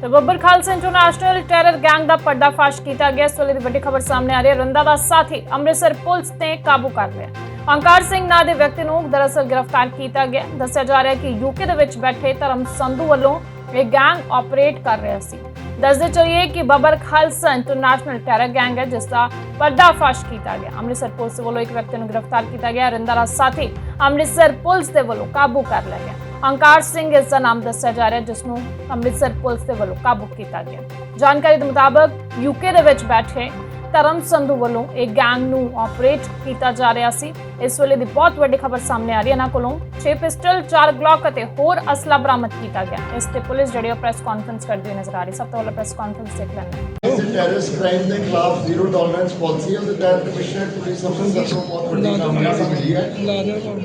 ਤੇ Babbar Khalsa international terror gang ਦਾ ਪਰਦਾਫਾਸ਼ ਕੀਤਾ ਗਿਆ। ਇਸ ਵੇਲੇ ਦੀ ਵੱਡੀ ਖਬਰ ਸਾਹਮਣੇ ਆ ਰਹੀ ਹੈ। ਰੰਦਾ ਦਾ ਸਾਥੀ ਅੰਮ੍ਰਿਤਸਰ ਪੁਲਿਸ ਨੇ ਕਾਬੂ ਕਰ ਲਿਆ ਅੰਕਾਰ ਸਿੰਘ ਨਾਂ ਦੇ ਵਿਅਕਤੀ ਨੂੰ ਦਰਅਸਲ ਗ੍ਰਿਫਤਾਰ ਕੀਤਾ ਗਿਆ। ਦੱਸਿਆ ਜਾ ਰਿਹਾ ਹੈ ਕਿ ਯੂਕੇ ਦੇ ਵਿੱਚ ਬੈਠੇ ਧਰਮ ਸੰਧੂ ਵੱਲੋਂ ਇਹ ਗੈਂਗ ਆਪਰੇਟ ਕਰ ਰਿਹਾ ਸੀ। ਦੱਸਦੇ ਚਲੀਏ ਕਿ Babbar Khalsa international terror gang ਹੈ, ਜਿਸ ਦਾ ਪਰਦਾਫਾਸ਼ ਕੀਤਾ ਗਿਆ। ਅੰਮ੍ਰਿਤਸਰ ਪੁਲਿਸ ਵੱਲੋਂ ਇੱਕ ਵਿਅਕਤੀ ਨੂੰ ਗ੍ਰਿਫਤਾਰ ਕੀਤਾ ਗਿਆ। ਰਿੰਦਾ ਦਾ ਸਾਥੀ ਅੰਮ੍ਰਿਤਸਰ ਪੁਲਿਸ ਦੇ ਵੱਲੋਂ ਕਾਬੂ ਕਰ ਲਿਆ ਗਿਆ। ਅੰਕਾਰ ਸਿੰਘ ਇਸ ਦਾ ਨਾਮ ਦੱਸਿਆ ਜਾ ਰਿਹਾ ਜਿਸ ਨੂੰ ਅੰਮ੍ਰਿਤਸਰ ਪੁਲਿਸ ਦੇ ਵੱਲੋਂ ਕਾਬੂ ਕੀਤਾ ਗਿਆ ਜਾਣਕਾਰੀ ਦੇ ਮੁਤਾਬਕ ਯੂਕੇ ਦੇ ਵਿੱਚ ਬੈਠੇ ਧਰਮ ਸੰਧੂ ਵੱਲੋਂ ਇਹ ਗੈਂਗ ਨੂੰ ਆਪਰੇਟ ਕੀਤਾ ਜਾ ਰਿਹਾ ਸੀ। ਇਸ ਵੇਲੇ ਦੀ ਬਹੁਤ ਵੱਡੀ ਖਬਰ ਸਾਹਮਣੇ ਆ ਰਹੀ ਹੈ। ਇਹਨਾਂ ਕੋਲੋਂ 6 ਪਿਸਟਲ 4 ਗਲੌਕ ਅਤੇ ਹੋਰ ਅਸਲਾ ਬਰਾਮਦ ਕੀਤਾ ਗਿਆ ਇਸ ਤੇ ਪੁਲਿਸ ਜਿਹੜੀ ਉਹ ਪ੍ਰੈਸ ਕਾਨਫਰੰਸ ਕਰਦੀ ਹੋਈ ਨਜ਼ਰ ਆ ਰਹੀ ਸਭ ਤੋਂ ਪਹਿਲਾਂ ਪ੍ਰੈਸ ਕਾਨਫਰੰਸ ਦੇਖ ਲੈਂਦੇ ਇਸ ਟੈਰਰਿਸਟ ਕ੍ਰਾਈਮ ਦੇ ਖਿਲਾਫ ਜ਼ੀਰੋ ਟੋਲਰੈਂਸ ਪਾਲਿਸੀ ਉਹਦੇ ਤਹਿਤ ਕਮਿਸ਼ਨਰ ਪੁਲਿਸ ਅੰਮ੍ਰਿਤਸਰ ਤੋਂ ਬਹੁਤ ਵੱਡੀ ਕਾਮਯਾਬੀ ਮਿਲੀ ਹੈ ਲਾ ਦਿਓ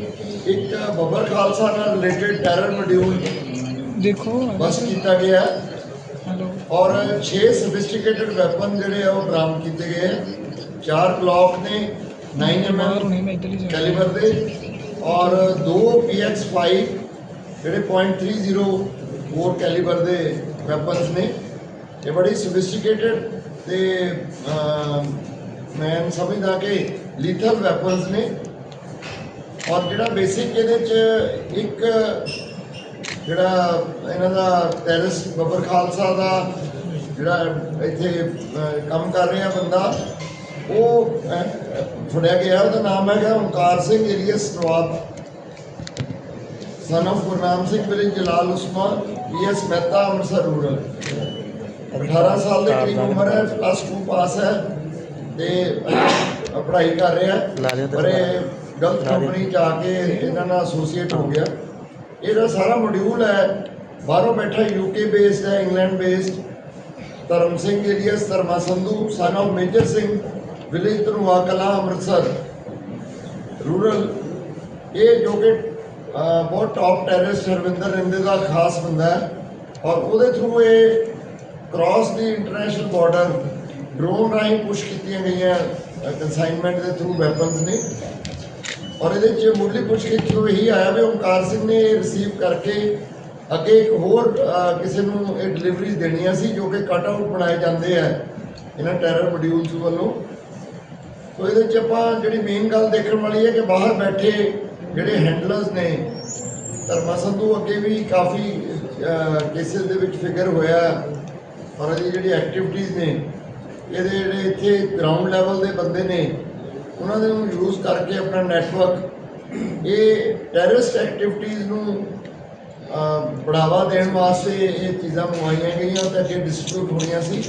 ਇੱਕ ਬੱਬਰ ਖਾਲਸਾ ਨਾਲ ਰਿਲੇਟਡ ਟੈਰਰ ਮੋਡਿਊਲ ਦੇਖੋ ਬਸ ਕੀਤਾ ਗਿਆ ਹੈ ਹੈਲੋ ਔਰ 6 ਸੋਫਿਸਟੀਕੇਟਡ ਵੈਪਨ ਜਿਹੜੇ ਆ ਉਹ ਬਰਾਮਦ ਕੀਤੇ ਗਏ ਚਾਰ ਕਲੌਕ ਨੇ 9 ਬਾਹਰ mm ਹੁਣੇ ਮੈਂ ਇੱਧਰ ਹੀ ਜਾ ਕੈਲੀਬਰ ਦੇ ਔਰ ਦੋ PX5 ਜਿਹੜੇ .30 ਹੋਰ ਕੈਲੀਬਰ ਦੇ ਵੈਪਨਸ ਨੇ ਇਹ ਬੜੀ ਸੋਫਿਸਟੀਕੇਟਿਡ ਤੇ ਮੈਂ ਸਮਝਦਾ ਕਿ ਲੀਥਲ ਵੈਪਨਸ ਨੇ ਔਰ ਜਿਹੜਾ ਬੇਸਿਕ ਇਹਦੇ ਚ ਇੱਕ ਜਿਹੜਾ ਇਹਨਾਂ ਦਾ ਟੈਰਰਿਸਟ ਬੱਬਰ ਖਾਲਸਾ ਦਾ ਜਿਹੜਾ ਇੱਥੇ ਕੰਮ ਕਰ ਰਿਹਾ ਬੰਦਾ, ਉਹ ਫੜਿਆ ਗਿਆ, ਉਹਦਾ ਨਾਮ ਹੈਗਾ Omkar Singh alias Nawab. Son of Gurnam Singh village Jalal Usman BS Mehta Amritsar rural 18 ਸਾਲ ਦੇ ਕਰੀਬ ਉਮਰ ਹੈ ਪਲੱਸ 2 ਪਾਸ ਹੈ ਤੇ ਪੜ੍ਹਾਈ ਕਰ ਰਿਹਾ ਹੈ। ਪਰ ਇਹ ਗਲਤ ਕੰਪਨੀ ਚ ਆ ਕੇ ਇਹਨਾਂ ਨਾਲ ਐਸੋਸੀਏਟ ਹੋ ਗਿਆ। ਇਹਦਾ ਸਾਰਾ ਮੋਡਿਊਲ ਹੈ ਬਾਹਰੋਂ ਬੈਠਾ ਯੂਕੇ ਬੇਸਡ ਹੈ England based Dharam Singh alias Dharma Sandhu son of Major Singh village Dhanua Kalan Amritsar rural ਇਹ ਜੋ ਕਿ ਬਹੁਤ ਟੌਪ ਟੈਰਰਿਸਟ ਹਰਵਿੰਦਰ ਰਿੰਦੇ ਦਾ ਖਾਸ ਬੰਦਾ ਹੈ। ਔਰ ਉਹਦੇ ਥਰੂ ਇਹ ਕ੍ਰਾਸ ਦੀ ਇੰਟਰਨੈਸ਼ਨਲ ਬਾਰਡਰ ਡਰੋਨ ਰਾਹੀਂ ਪੁਸ਼ ਕੀਤੀਆਂ ਗਈਆਂ ਕਨਸਾਈਨਮੈਂਟ ਦੇ ਥਰੂ ਵੈਪਨਸ ਨੇ। ਔਰ ਇਹਦੇ ਚ ਮੁੱਢਲੀ ਪੁੱਛਗਿੱਛ ਤੋਂ ਇਹੀ ਆਇਆ ਵੀ ਓਮਕਾਰ ਸਿੰਘ ਨੇ ਰਿਸੀਵ ਕਰਕੇ ਅੱਗੇ ਇੱਕ ਹੋਰ ਕਿਸੇ ਨੂੰ ਇਹ ਡਿਲੀਵਰੀਜ਼ ਦੇਣੀਆਂ ਸੀ, ਜੋ ਕਿ ਕਟ ਆਊਟ ਬਣਾਏ ਜਾਂਦੇ ਆ ਇਹਨਾਂ ਟੈਰਰ ਮੋਡਿਊਲਸ ਵੱਲੋਂ। ਸੋ ਇਹਦੇ ਚ ਆਪਾਂ ਜਿਹੜੀ ਮੇਨ ਗੱਲ ਦੇਖਣ ਵਾਲੀ ਹੈ ਕਿ ਬਾਹਰ ਬੈਠੇ ਜਿਹੜੇ ਹੈਂਡਲਰਸ ਨੇ, ਧਰਮਾ ਸੰਧੂ ਅੱਗੇ ਵੀ ਕਾਫੀ ਕੇਸਿਸ ਦੇ ਵਿੱਚ ਫਿਗਰ ਹੋਇਆ। ਔਰ ਇਹਦੀ ਜਿਹੜੀ ਐਕਟੀਵਿਟੀਜ਼ ਨੇ, ਇਹਦੇ ਜਿਹੜੇ ਇੱਥੇ ਗਰਾਊਂਡ ਲੈਵਲ ਦੇ ਬੰਦੇ ਨੇ, ਉਹਨਾਂ ਦੇ ਨੂੰ ਯੂਜ਼ ਕਰਕੇ ਆਪਣਾ ਨੈਟਵਰਕ ਇਹ ਟੈਰਰਿਸਟ ਐਕਟੀਵਿਟੀਜ਼ ਨੂੰ ਬੜਾਵਾ ਦੇਣ ਵਾਸਤੇ ਇਹ ਚੀਜ਼ਾਂ ਮੰਗਵਾਈਆਂ ਗਈਆਂ ਤੇ ਅੱਗੇ ਡਿਸਟ੍ਰੀਬਿਊਟ ਹੋਣੀਆਂ ਸੀ।